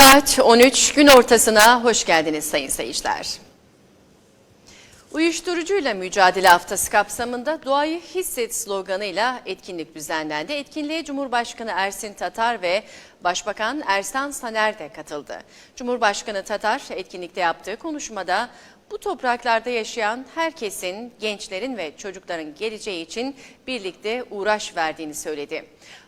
Saat 13 gün ortasına hoş geldiniz sayın seyirciler. Uyuşturucuyla mücadele haftası kapsamında doğayı hisset sloganıyla etkinlik düzenlendi. Etkinliğe Cumhurbaşkanı Ersin Tatar ve Başbakan Ersan Saner de katıldı. Cumhurbaşkanı Tatar etkinlikte yaptığı konuşmada bu topraklarda yaşayan herkesin, gençlerin ve çocukların geleceği için birlikte uğraş verdiğini söyledi.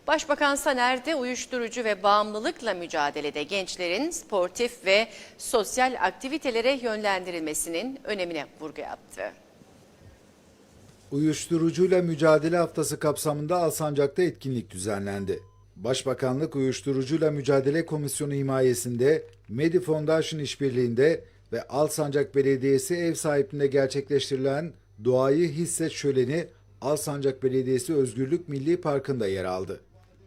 Başbakan Saner de uyuşturucu ve bağımlılıkla mücadelede gençlerin sportif ve sosyal aktivitelere yönlendirilmesinin önemine vurgu yaptı. Uyuşturucuyla Mücadele Haftası kapsamında Alsancak'ta etkinlik düzenlendi. Başbakanlık Uyuşturucuyla Mücadele Komisyonu himayesinde Medi Foundation işbirliğinde ve Alsancak Belediyesi ev sahipliğinde gerçekleştirilen Doğayı Hisset Şöleni Alsancak Belediyesi Özgürlük Milli Parkı'nda yer aldı.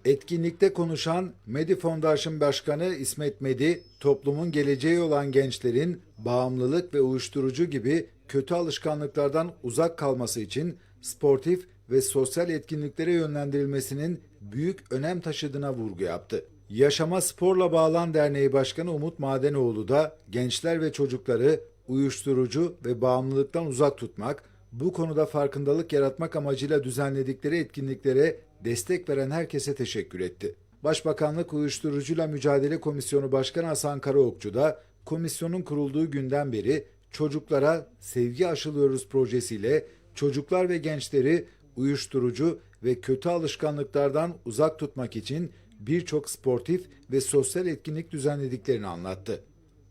Etkinlikte konuşan Medi Foundation Başkanı İsmet Medi, toplumun geleceği olan gençlerin bağımlılık ve uyuşturucu gibi kötü alışkanlıklardan uzak kalması için sportif ve sosyal etkinliklere yönlendirilmesinin büyük önem taşıdığına vurgu yaptı. Yaşama Sporla Bağlan Derneği Başkanı Umut Madenoğlu da gençler ve çocukları uyuşturucu ve bağımlılıktan uzak tutmak, bu konuda farkındalık yaratmak amacıyla düzenledikleri etkinliklere destek veren herkese teşekkür etti. Başbakanlık Uyuşturucuyla Mücadele Komisyonu Başkanı Hasan Karaokçu da komisyonun kurulduğu günden beri çocuklara sevgi aşılıyoruz projesiyle çocuklar ve gençleri uyuşturucu ve kötü alışkanlıklardan uzak tutmak için birçok sportif ve sosyal etkinlik düzenlediklerini anlattı.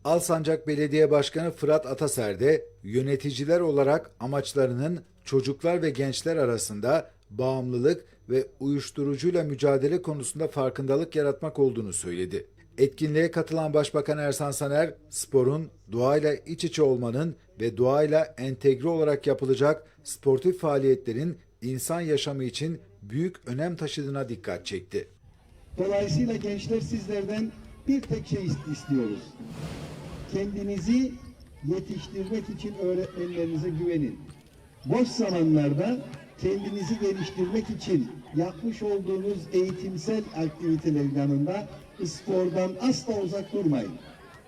Alsancak Belediye Başkanı Fırat Ataser de yöneticiler olarak amaçlarının çocuklar ve gençler arasında bağımlılık ve uyuşturucuyla mücadele konusunda farkındalık yaratmak olduğunu söyledi. Etkinliğe katılan Başbakan Ersan Saner, sporun doğayla iç içe olmanın ve doğayla entegre olarak yapılacak sportif faaliyetlerin insan yaşamı için büyük önem taşıdığına dikkat çekti. Dolayısıyla gençler sizlerden bir tek şey ist- istiyoruz. Kendinizi yetiştirmek için öğretmenlerinize güvenin. Boş zamanlarda kendinizi geliştirmek için yapmış olduğunuz eğitimsel aktivitelerin yanında spordan asla uzak durmayın.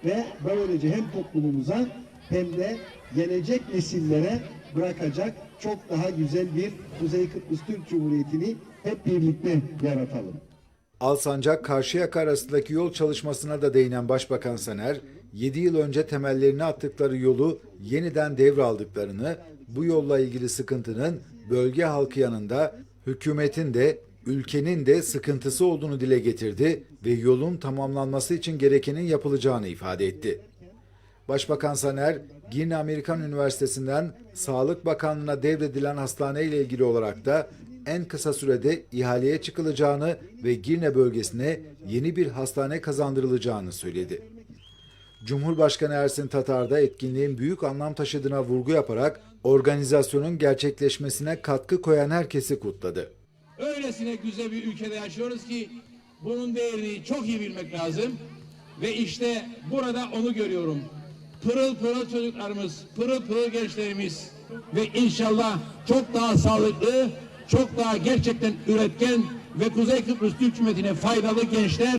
Ve böylece hem toplumumuza hem de gelecek nesillere bırakacak çok daha güzel bir Kuzey Kıbrıs Türk Cumhuriyeti'ni hep birlikte yaratalım. Alsancak Karşıyaka arasındaki yol çalışmasına da değinen Başbakan Saner, 7 yıl önce temellerini attıkları yolu yeniden devraldıklarını, bu yolla ilgili sıkıntının bölge halkı yanında hükümetin de ülkenin de sıkıntısı olduğunu dile getirdi ve yolun tamamlanması için gerekenin yapılacağını ifade etti. Başbakan Saner, Girne Amerikan Üniversitesi'nden Sağlık Bakanlığı'na devredilen hastane ile ilgili olarak da en kısa sürede ihaleye çıkılacağını ve Girne bölgesine yeni bir hastane kazandırılacağını söyledi. Cumhurbaşkanı Ersin Tatar etkinliğin büyük anlam taşıdığına vurgu yaparak organizasyonun gerçekleşmesine katkı koyan herkesi kutladı. Öylesine güzel bir ülkede yaşıyoruz ki bunun değerini çok iyi bilmek lazım. Ve işte burada onu görüyorum. Pırıl pırıl çocuklarımız, pırıl pırıl gençlerimiz ve inşallah çok daha sağlıklı, çok daha gerçekten üretken ve Kuzey Kıbrıs Türk Cumhuriyeti'ne faydalı gençler